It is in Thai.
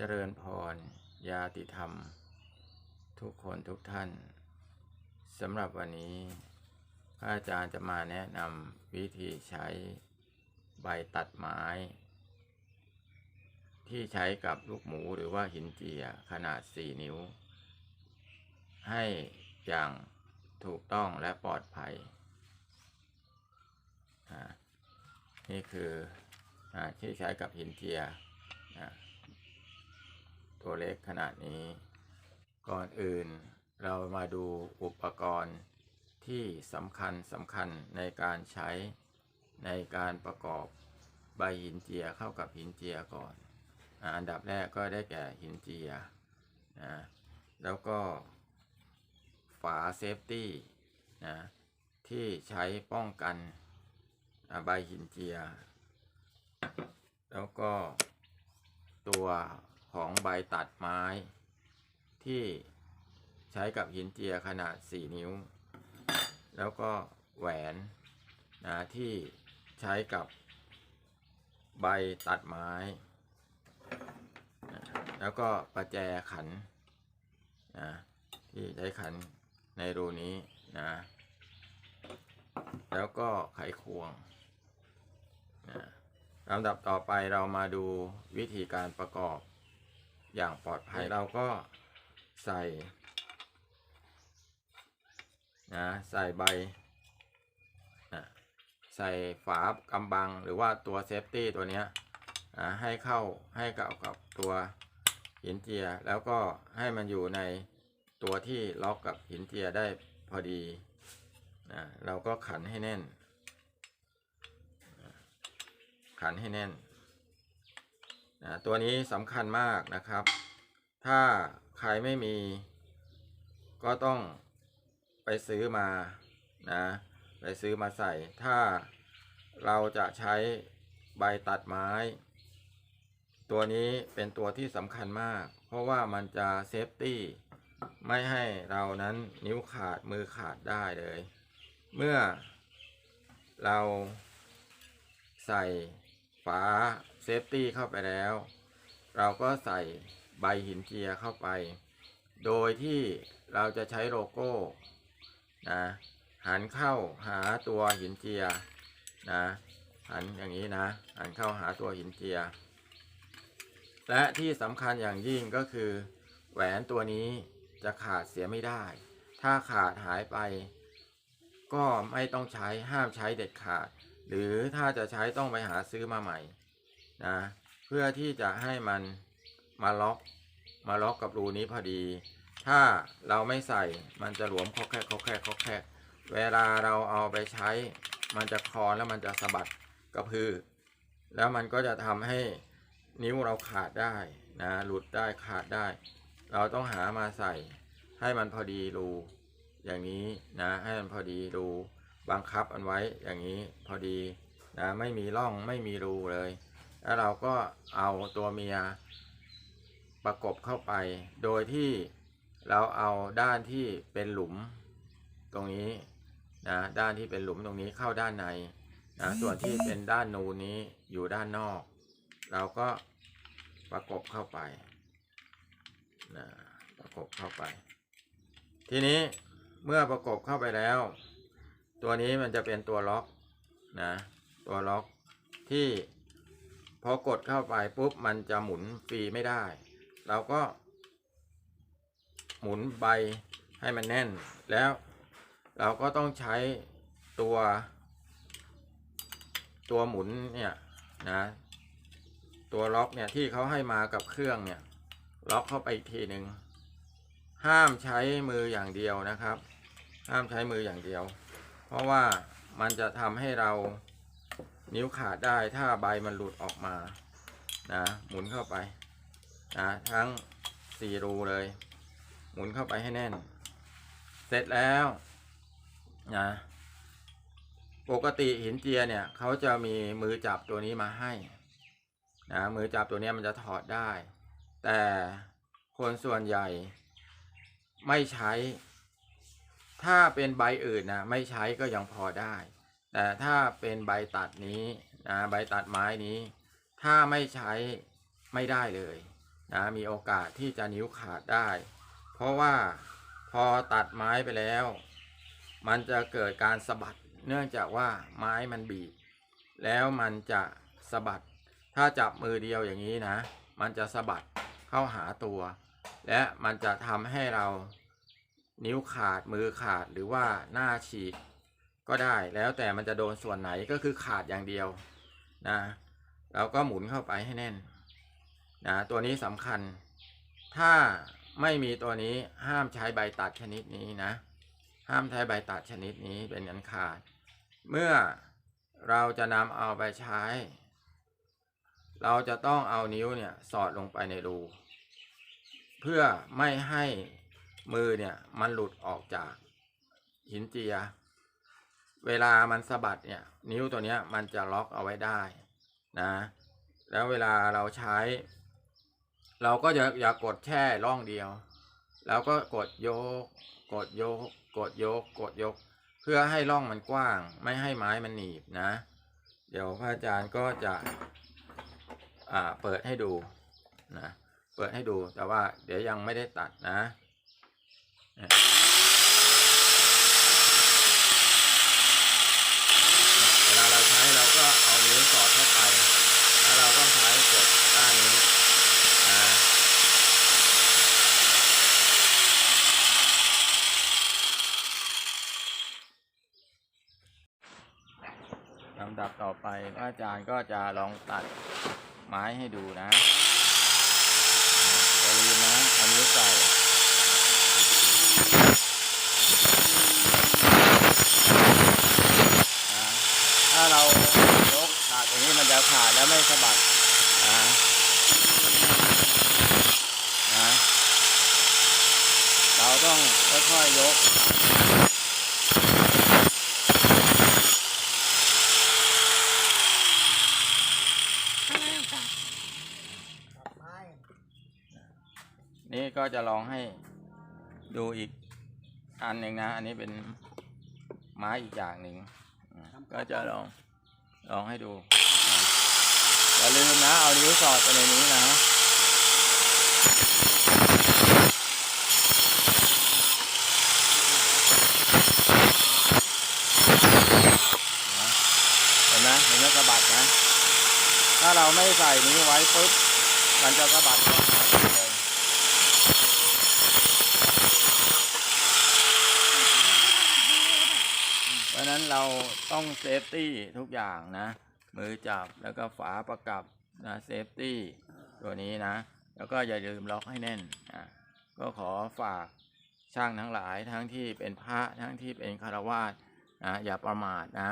เจริญพรญาติธรรม ทุกคนทุกท่านสำหรับวันนี้พระอาจารย์จะมาแนะนำวิธีใช้ใบตัดไม้ ที่ใช้กับลูกหมูหรือว่าหินเจียขนาด 4 นิ้ว ให้อย่างถูกต้องและปลอดภัยอ่านี่คืออที่ใช้กับหินเจียอ่า ตัวเล็กขนาดนี้ ก่อนอื่นเรามาดูอุปกรณ์ที่สำคัญสำคัญในการใช้ในการประกอบใบหินเจียเข้ากับหินเจียก่อนอันดับแรกก็ได้แก่หินเจียนะแล้วก็ฝาเซฟตี้นะที่ใช้ป้องกันใบหินเจีย แล้วก็ตัว ของใบตัดไม้ ที่ใช้กับหินเจียขนาด 4 นิ้ว แล้วก็แหวนนะที่ใช้กับใบตัดไม้ แล้วก็ประแจขันนะที่ใช้ขันในรูนี้นะแล้วก็ไขควงนะลำดับต่อไปเรามาดูวิธีการประกอบ อย่างปลอดภัยเราก็ใส่นะใส่ใบนะใส่ฝากำบังหรือว่าตัวเซฟตี้ตัวเนี้ยนะให้เข้าให้กับกับตัวหินเจีย แล้วก็ให้มันอยู่ในตัวที่ล็อกกับหินเจียได้พอดีนะเราก็ขันให้แน่น ขันให้แน่น นะตัวนี้สำคัญมากนะครับ ถ้าใครไม่มี ก็ต้องไปซื้อมานะไปซื้อมาใส่ ถ้าเราจะใช้ใบตัดไม้ ตัวนี้เป็นตัวที่สำคัญมาก เพราะว่ามันจะเซฟตี้ไม่ให้เรานั้นนิ้วขาดมือขาดได้เลย เมื่อเราใส่ ฝาเซฟตี้เข้าไปแล้ว เราก็ใส่ใบหินเจียเข้าไป โดยที่เราจะใช้โลโก้นะหันเข้าหาตัวหินเจียนะหันอย่างนี้นะ หันเข้าหาตัวหินเจีย และที่สำคัญอย่างยิ่งก็คือ แหวนตัวนี้จะขาดเสียไม่ได้ ถ้าขาดหายไป ก็ไม่ต้องใช้ห้ามใช้เด็ดขาด หรือถ้าจะใช้ต้องไปหาซื้อมาใหม่นะเพื่อที่จะให้มันมาล็อกมาล็อกกับรูนี้พอดี ถ้าเราไม่ใส่มันจะหลวมคอกแคกคอกแคกคอกแคกเวลาเราเอาไปใช้มันจะคลอนแล้วมันจะสะบัดกระพือ แล้วมันก็จะทำให้นิ้วเราขาดได้นะหลุดได้ขาดได้ เราต้องหามาใส่ให้มันพอดีรูอย่างนี้นะให้มันพอดีรู บังคับอันไว้อย่างนี้พอดีนะไม่มีร่องไม่มีรูเลย แล้วเราก็เอาตัวเมียประกบเข้าไป โดยที่เราเอาด้านที่เป็นหลุมตรงนี้นะด้านที่เป็นหลุมตรงนี้เข้าด้านในนะส่วนที่เป็นด้านนูนนี้อยู่ด้านนอก เราก็ประกบเข้าไปนะประกบเข้าไป ทีนี้เมื่อประกบเข้าไปแล้ว ตัวนี้มันจะเป็นตัวล็อกนะตัวล็อกที่พอกดเข้าไปปุ๊บมันจะหมุนฟรีไม่ได้ เราก็ หมุนใบให้มันแน่น แล้วเราก็ต้องใช้ตัว ตัวหมุนเนี่ยนะตัวล็อกเนี่ยที่เขาให้มากับเครื่องเนี่ยล็อกเข้าไปอีกทีหนึ่งห้ามใช้มืออย่างเดียวนะครับ ห้ามใช้มืออย่างเดียว เพราะว่ามันจะทำให้เรานิ้วขาดได้ถ้าใบมันหลุดออกมานะหมุนเข้าไปนะทั้งสี่รูเลย หมุนเข้าไปให้แน่น เสร็จแล้วนะปกติหินเจียเนี่ยเขาจะมีมือจับตัวนี้มาให้นะมือจับตัวนี้มันจะถอดได้ แต่คนส่วนใหญ่ไม่ใช้ ถ้าเป็นใบอื่นนะไม่ใช้ก็ยังพอได้ แต่ถ้าเป็นใบตัดนี้นะใบตัดไม้นี้ ถ้าไม่ใช้ไม่ได้เลยนะมีโอกาสที่จะนิ้วขาดได้ เพราะว่าพอตัดไม้ไปแล้ว มันจะเกิดการสะบัด เนื่องจากว่าไม้มันบีบ แล้วมันจะสะบัด ถ้าจับมือเดียวอย่างนี้นะ มันจะสะบัดเข้าหาตัว และมันจะทำให้เรา นิ้วขาดมือขาดหรือว่าหน้าฉีกก็ได้แล้วแต่มันจะโดนส่วนไหนก็คือขาดอย่างเดียวนะเราก็หมุนเข้าไปให้แน่นนะตัวนี้สำคัญ ถ้าไม่มีตัวนี้ห้ามใช้ใบตัดชนิดนี้นะ ห้ามใช้ใบตัดชนิดนี้เป็นอันขาด เมื่อเราจะนำเอาไปใช้ เราจะต้องเอานิ้วเนี่ยสอดลงไปในรู เพื่อไม่ให้ มือเนี่ยมันหลุดออกจากหินเจีย เวลามันสะบัดเนี่ย นิ้วตัวเนี้ยมันจะล็อกเอาไว้ได้นะ แล้วเวลาเราใช้ เราก็อย่าอย่ากดแช่ร่องเดียว แล้วก็กดโยก กดโยก กดโยก กดยก เพื่อให้ร่องมันกว้าง ไม่ให้ไม้มันหนีบนะ เดี๋ยวพระอาจารย์ก็จะอ่าเปิดให้ดูนะ เปิดให้ดูแต่ว่าเดี๋ยวยังไม่ได้ตัดนะ เวลาเราใช้เราก็เอานิ้วสอดเข้าไป แล้วเราก็ใช้กดด้านนี้นะลำดับต่อไปอาจารย์ก็จะลองตัดไม้ให้ดูนะอย่าลืมนะอันนี้ใส่นะถ้า เรายกขาดอย่างนี้มันจะขาดแล้วไม่สะบัดนะนะเราต้องค่อยๆยกนี่ก็จะลองให้ดูอีกอันหนึ่งนะ อันนี้เป็นไม้อีกอย่างหนึ่ง ก็จะลองลองให้ดูอย่าลืมนะเอานิ้วสอดไปในนี้นะเห็นไหมเห็นไหมสะบัดนะ ถ้าเราไม่ใส่นี้ไว้ปุ๊บมันจะสะบัด เราต้องเซฟตี้ทุกอย่างนะ มือจับแล้วก็ฝาประกับนะเซฟตี้ตัวนี้นะ แล้วก็อย่าลืมล็อกให้แน่นอะก็ขอฝากช่างทั้งหลายทั้งที่เป็นพระทั้งที่เป็นคารวาสนะอย่าประมาทนะ